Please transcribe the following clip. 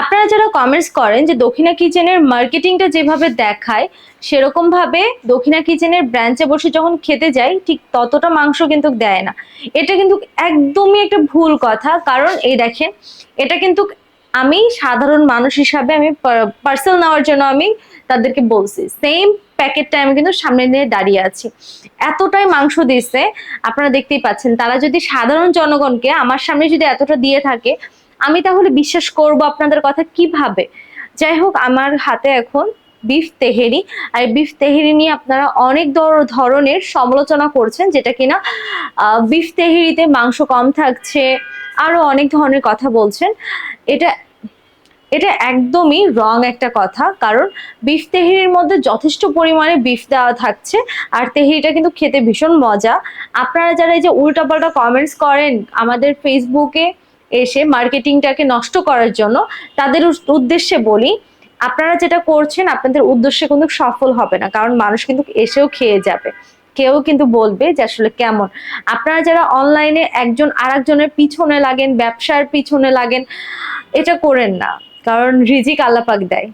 আপনারা যারা কমেন্টস করেন যে দক্ষিণা কিচেনের মার্কেটিংটা যেভাবে দেখায়, সেরকম ভাবে দক্ষিণা কিচেনের ব্রাঞ্চে বসে যখন খেতে যাই, ঠিক ততটা মাংস কিন্তু দেয় না। এটা কিন্তু একদমই একটা ভুল কথা, কারণ এই দেখেন, এটা কিন্তু আমি সাধারণ মানুষ হিসাবে আমি পার্সেল নেওয়ার জন্য আমি তাদেরকে বলছি সেম প্যাকেটটা আমি কিন্তু সামনে নিয়ে দাঁড়িয়ে আছি। এতটাই মাংস দিচ্ছে আপনারা দেখতেই পাচ্ছেন, তারা যদি সাধারণ জনগণকে আমার সামনে যদি এতটা দিয়ে থাকে আমি তাহলে বিশ্বাস করব আপনাদের কথা কীভাবে? যাই হোক, আমার হাতে এখন বিফ তেহেরি। আর বিফ তেহেরি নিয়ে আপনারা অনেক ধর- ধরনের সমালোচনা করছেন, যেটা কিনা বিফ তেহেরিতে মাংস কম থাকছে, আরও অনেক ধরনের কথা বলছেন। এটা এটা একদমই রং একটা কথা, কারণ বিফ তেহেরির মধ্যে যথেষ্ট পরিমাণে বিফ দেওয়া থাকছে, আর তেহেরিটা কিন্তু খেতে ভীষণ মজা। আপনারা যারা এই যে উল্টাপাল্টা কমেন্টস করেন আমাদের ফেসবুকে এসে মার্কেটিংটাকে নষ্ট করার জন্য তাদের উদ্দেশ্যে বলি, আপনারা যেটা করছেন আপনাদের উদ্দেশ্যে কিন্তু সফল হবে না, কারণ মানুষ কিন্তু এসেও খেয়ে যাবে। কেউ কিন্তু বলবে যে আসলে কেমন? আপনারা যারা অনলাইনে একজন আরেকজনের পিছনে লাগেন, ব্যবসার পিছনে লাগেন, এটা করেন না, কারণ রিজিক আল্লাপাক দেয়।